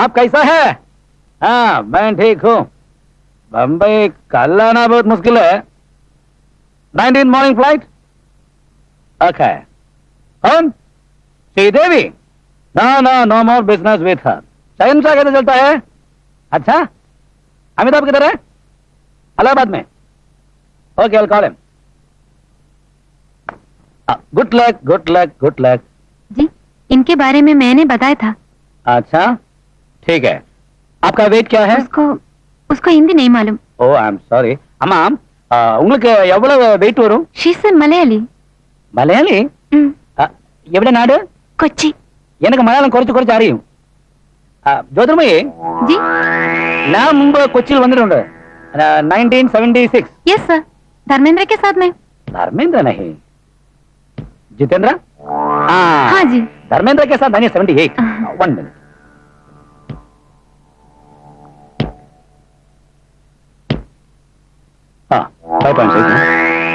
आप कैसा है? हाँ मैं ठीक हूँ। बम्बई कल आना बहुत मुश्किल है। नाइनटीन मॉर्निंग फ़्लाइट ओके कौन? Sridevi? No no no more business with her चयन सा कैसे चलता है? अच्छा? अमिताभ किधर है? अलाहाबाद में। Okay I call him good luck good luck good luck जी इनके बारे में मैंने बताया था। अच्छा? ठीक है आपका वेट क्या है उसको उसको हिंदी नहीं मालूम ஓ ஐம் சாரி அம்மா ஆ, உங்களுக்கு எவ்வளவு வெயிட் வரும் ஷீஸ் a மலையாளி மலையாளி ம் ஆ, எவ்வளவு நாடு கொச்சி எனக்கு மலையாளம் குறைச்சு குறைச்சு அறியும் ஆ, ஜோதிர்மயி ஜி நான் முன்பு கொச்சியில் வந்துட்டு nineteen seventy six yes sir Dharmendra के साथ में धर्मेंद्र नहीं जितेंद्र हाँ हाँ जी धर्मेंद्र के साथ nineteen seventy eight one minute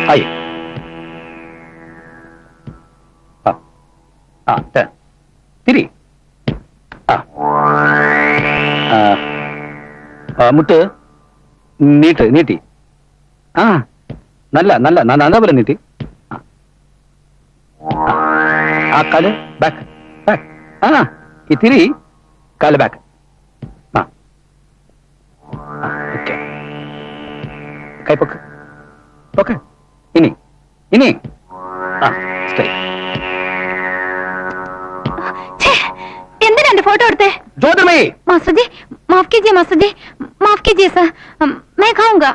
ആയി ആ തിരി ആ മുട്ട് നീട്ട് നീട്ടി. ആ. നല്ല നല്ല നല്ല പോലെ നീട്ടി. ആ. കാൽ ബാക്ക് ആ ഇത്തിരി കാൽ ബാക്ക് ആ. ഓക്കെ ഓക്കെ ഇനി ഇനി ആ സ്റ്റേ ഛേ, എന്തിനാ എന്റെ ഫോട്ടോ എടുത്തേ ജ്യോതിർമയി मास्टर जी माफ कीजिए मास्टर जी माफ कीजिए सर अम, मैं खाऊंगा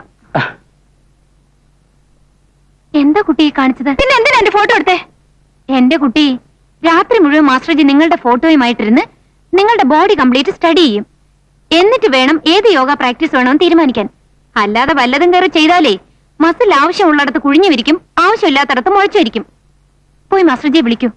എന്താ കുട്ടി ഈ കാണിച്ചത് പിന്നെ എന്തിനാ എന്റെ ഫോട്ടോ എടുത്തേ എന്റെ കുട്ടി രാത്രി മുഴുവൻ മാസ്റ്റർ ജി നിങ്ങളുടെ ഫോട്ടോയുമായിട്ടിരുന്ന് നിങ്ങളുടെ ബോഡി കംപ്ലീറ്റ് സ്റ്റഡി ചെയ്യും എന്നിട്ട് വേണം ഏത് യോഗ പ്രാക്ടീസ് വേണമെന്ന് തീരുമാനിക്കാൻ അല്ലാതെ വല്ലതും കയറി ചെയ്താലേ മസിൽ ആവശ്യമുള്ളിടത്ത് കുഴിഞ്ഞു വിരിക്കും ആവശ്യമില്ലാത്തടത്ത് മുഴച്ചു വരിക്കും പോയി മാസ്റ്റർ വിളിക്കൂ.